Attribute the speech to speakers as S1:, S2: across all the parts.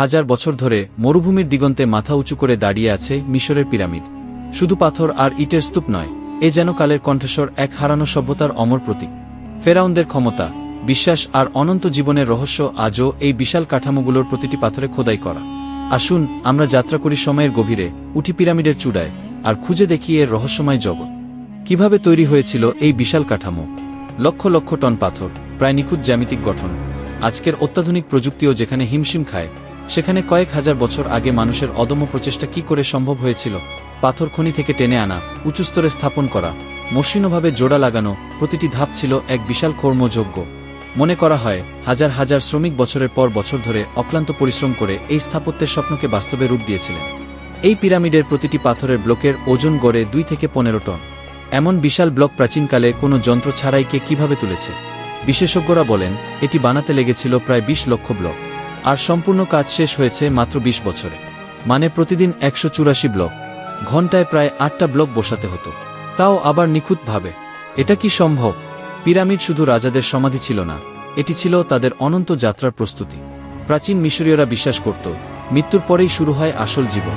S1: হাজার বছর ধরে মরুভূমির দিগন্তে মাথা উঁচু করে দাঁড়িয়ে আছে মিশরের পিরামিড। শুধু পাথর আর ইটের স্তূপ নয়, এ যেন কালের কণ্ঠস্বর এক হারানো সভ্যতার অমর প্রতীক। ফেরাউনদের ক্ষমতা, বিশ্বাস আর অনন্ত জীবনের রহস্য আজও এই বিশাল কাঠামোগুলোর প্রতিটি পাথরে খোদাই করা। আসুন, আমরা যাত্রা করি সময়ের গভীরে, উঠি পিরামিডের চূড়ায়, আর খুঁজে দেখি এর রহস্যময় জগৎ। কীভাবে তৈরি হয়েছিল এই বিশাল কাঠামো? লক্ষ লক্ষ টন পাথর, প্রায় নিখুঁত জ্যামিতিক গঠন। আজকের অত্যাধুনিক প্রযুক্তিও যেখানে হিমশিম খায় সেখানে কয়েক হাজার বছর আগে মানুষের অদম্য প্রচেষ্টা কি করে সম্ভব হয়েছিল, পাথর খনি থেকে টেনে আনা, উঁচু স্তরে স্থাপন করা, মসৃণভাবে জোড়া লাগানো, প্রতিটি ধাপ ছিল এক বিশাল কর্মযোগ্য মনে করা হয়, হাজার হাজার শ্রমিক বছরের পর বছর ধরে অক্লান্ত পরিশ্রম করে এই স্থাপত্যের স্বপ্নকে বাস্তবে রূপ দিয়েছিলেন। এই পিরামিডের প্রতিটি পাথরের ব্লকের ওজন গড়ে দুই থেকে পনেরো টন। এমন বিশাল ব্লক প্রাচীনকালে কোনো যন্ত্র ছাড়াই কে কীভাবে তুলেছে? বিশেষজ্ঞরা বলেন, এটি বানাতে লেগেছিল প্রায় ২০ লক্ষ ব্লক। আর সম্পূর্ণ কাজ শেষ হয়েছে মাত্র ২০ বছরে। মানে প্রতিদিন একশো চুরাশি ব্লক। ঘন্টায় প্রায় আটটা ব্লক বসাতে হতো। তাও আবার নিখুঁতভাবে। এটা কি সম্ভব? পিরামিড শুধু রাজাদের সমাধি ছিল না। এটি ছিল তাদের অনন্ত যাত্রার প্রস্তুতি। প্রাচীন মিশরীয়রা বিশ্বাস করত, মৃত্যুর পরেই শুরু হয় আসল জীবন।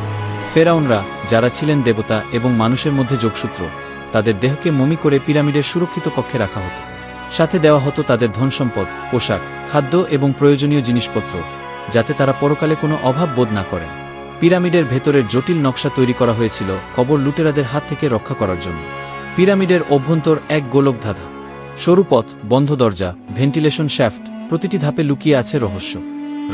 S1: ফেরাউনরা, যারা ছিলেন দেবতা এবং মানুষের মধ্যে যোগসূত্র, তাদের দেহকে মমি করে পিরামিডের সুরক্ষিত কক্ষে রাখা হতো। সাথে দেওয়া হতো তাদের ধনসম্পদ, পোশাক, খাদ্য এবং প্রয়োজনীয় জিনিসপত্র। যাতে তারা পরকালে কোনো অভাব বোধ না করেন। পিরামিডের ভেতরের জটিল নকশা তৈরি করা হয়েছিল কবর লুটেরাদের হাত থেকে রক্ষা করার জন্য। পিরামিডের অভ্যন্তর এক গোলক ধাঁধা। সরু পথ, বন্ধ দরজা, ভেন্টিলেশন শ্যাফট, প্রতিটি ধাপে লুকিয়ে আছে রহস্য।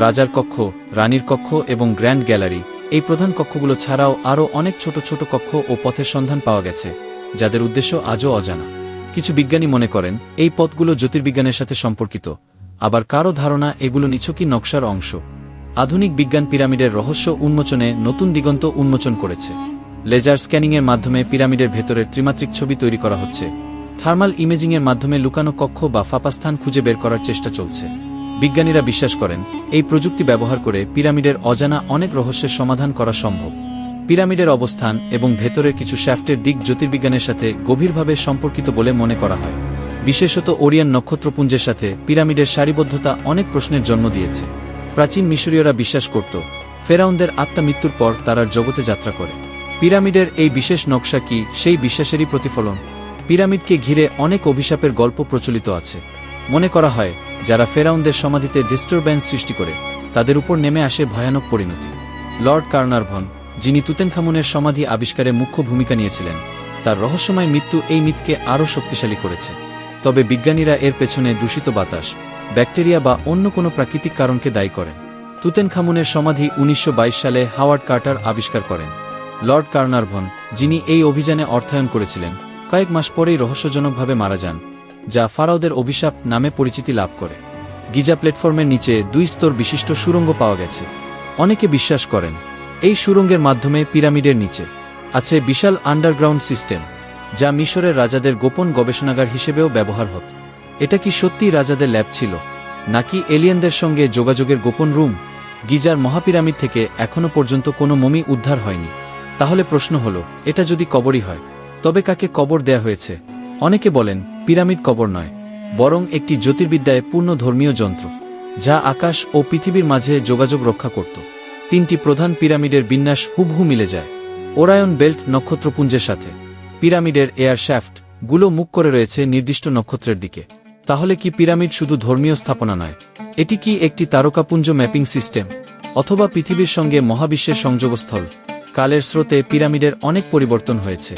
S1: রাজার কক্ষ, রানীর কক্ষ এবং গ্র্যান্ড গ্যালারি, এই প্রধান কক্ষগুলো ছাড়াও আরও অনেক ছোট ছোট কক্ষ ও পথের সন্ধান পাওয়া গেছে, যাদের উদ্দেশ্য আজও অজানা। কিছু বিজ্ঞানী মনে করেন, এই পথগুলো জ্যোতির্বিজ্ঞানের সাথে সম্পর্কিত। আবার কারও ধারণা এগুলো নিছকই নকশার অংশ। আধুনিক বিজ্ঞান পিরামিডের রহস্য উন্মোচনে নতুন দিগন্ত উন্মোচন করেছে। লেজার স্ক্যানিংয়ের মাধ্যমে পিরামিডের ভেতরের ত্রিমাত্রিক ছবি তৈরি করা হচ্ছে। থার্মাল ইমেজিংয়ের মাধ্যমে লুকানো কক্ষ বা ফাঁপাস্থান খুঁজে বের করার চেষ্টা চলছে। বিজ্ঞানীরা বিশ্বাস করেন, এই প্রযুক্তি ব্যবহার করে পিরামিডের অজানা অনেক রহস্যের সমাধান করা সম্ভব। পিরামিডের অবস্থান এবং ভেতরের কিছু শ্যাফটের দিক জ্যোতির্বিজ্ঞানের সাথে গভীরভাবে সম্পর্কিত বলে মনে করা হয়। বিশেষত ওরিয়ান নক্ষত্রপুঞ্জের সাথে পিরামিডের সারিবদ্ধতা অনেক প্রশ্নের জন্ম দিয়েছে। প্রাচীন মিশরীয়রা বিশ্বাস করত, ফেরাউনদের আত্মা মৃত্যুর পর তারা জগতে যাত্রা করে। পিরামিডের এই বিশেষ নকশা কি সেই বিশ্বাসেরই প্রতিফলন? পিরামিডকে ঘিরে অনেক অভিশাপের গল্প প্রচলিত আছে। মনে করা হয়, যারা ফেরাউনদের সমাধিতে ডিস্টারব্যান্স সৃষ্টি করে, তাদের উপর নেমে আসে ভয়ানক পরিণতি। লর্ড কার্নারভন, যিনি তুতেনখামুনের সমাধি আবিষ্কারে মুখ্য ভূমিকা নিয়েছিলেন, তার রহস্যময় মৃত্যু এই মিথকে আরও শক্তিশালী করেছে। তবে বিজ্ঞানীরা এর পেছনে দূষিত বাতাস, ব্যাকটেরিয়া বা অন্য কোনো প্রাকৃতিক কারণকে দায়ী করেন। তুতেনখামুনের সমাধি উনিশশো বাইশ সালে হাওয়ার্ড কার্টার আবিষ্কার করেন। লর্ড কার্নারভন, যিনি এই অভিযানে অর্থায়ন করেছিলেন, কয়েক মাস পরেই রহস্যজনকভাবে মারা যান, যা ফারাওদের অভিশাপ নামে পরিচিতি লাভ করে। গিজা প্ল্যাটফর্মের নিচে দুই স্তর বিশিষ্ট সুরঙ্গ পাওয়া গেছে। অনেকে বিশ্বাস করেন, এই সুরঙ্গের মাধ্যমে পিরামিডের নিচে আছে বিশাল আন্ডারগ্রাউন্ড সিস্টেম। যা মিশরের রাজাদের গোপন গবেষণাগার হিসেবেও ব্যবহার হত। এটা কি সত্যিই রাজাদের ল্যাব ছিল, নাকি এলিয়েনদের সঙ্গে যোগাযোগের গোপন রুম, গিজার মহাপিরামিড থেকে এখনও পর্যন্ত কোনো মমি উদ্ধার হয়নি? তাহলে প্রশ্ন হল, এটা যদি কবরই হয়, তবে কাকে কবর দেয়া হয়েছে? অনেকে বলেন, পিরামিড কবর নয়, বরং একটি জ্যোতির্বিদ্যায় পূর্ণ ধর্মীয় যন্ত্র, যা আকাশ ও পৃথিবীর মাঝে যোগাযোগ রক্ষা করত। তিনটি প্রধান পিরামিডের বিন্যাস হুবহু মিলে যায়। ওরায়ন বেল্ট নক্ষত্রপুঞ্জের সাথে। পিরামিডের এয়ার শ্যাফটগুলো মুখ করে রয়েছে নির্দিষ্ট নক্ষত্রের দিকে। তাহলে কি পিরামিড শুধু ধর্মীয় স্থাপনা নয়? এটি কি একটি তারকাপুঞ্জ ম্যাপিং সিস্টেম? অথবা পৃথিবীর সঙ্গে মহাবিশ্বের সংযোগস্থল? কালের স্রোতে পিরামিডের অনেক পরিবর্তন হয়েছে।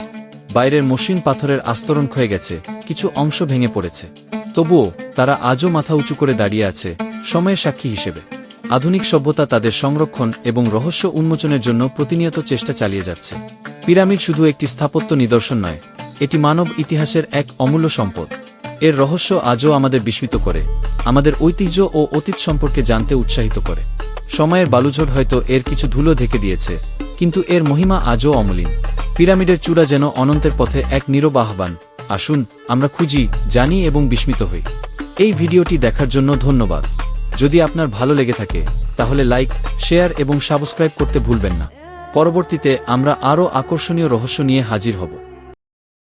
S1: বাইরের মসৃণ পাথরের আস্তরণ ক্ষয়ে গেছে, কিছু অংশ ভেঙে পড়েছে। তবুও, তারা আজও মাথা উঁচু করে দাঁড়িয়ে আছে, সময়ের সাক্ষী হিসেবে। আধুনিক সভ্যতা তাদের সংরক্ষণ এবং রহস্য উন্মোচনের জন্য প্রতিনিয়ত চেষ্টা চালিয়ে যাচ্ছে। পিরামিড শুধু একটি স্থাপত্য নিদর্শন নয়, এটি মানব ইতিহাসের এক অমূল্য সম্পদ। এর রহস্য আজও আমাদের বিস্মিত করে, আমাদের ঐতিহ্য ও অতীত সম্পর্কে জানতে উৎসাহিত করে। সময়ের বালুঝড় হয়তো এর কিছু ধুলো ঢেকে দিয়েছে, কিন্তু এর মহিমা আজও অমলিন। পিরামিডের চূড়া যেন অনন্তের পথে এক নীরব আহ্বান। আসুন, আমরা খুঁজি, জানি এবং বিস্মিত হই। এই ভিডিওটি দেখার জন্য ধন্যবাদ। যদি আপনার ভালো লেগে থাকে, তাহলে লাইক, শেয়ার এবং সাবস্ক্রাইব করতে ভুলবেন না। পরবর্তীতে আমরা আরও আকর্ষণীয় রহস্য নিয়ে হাজির হব।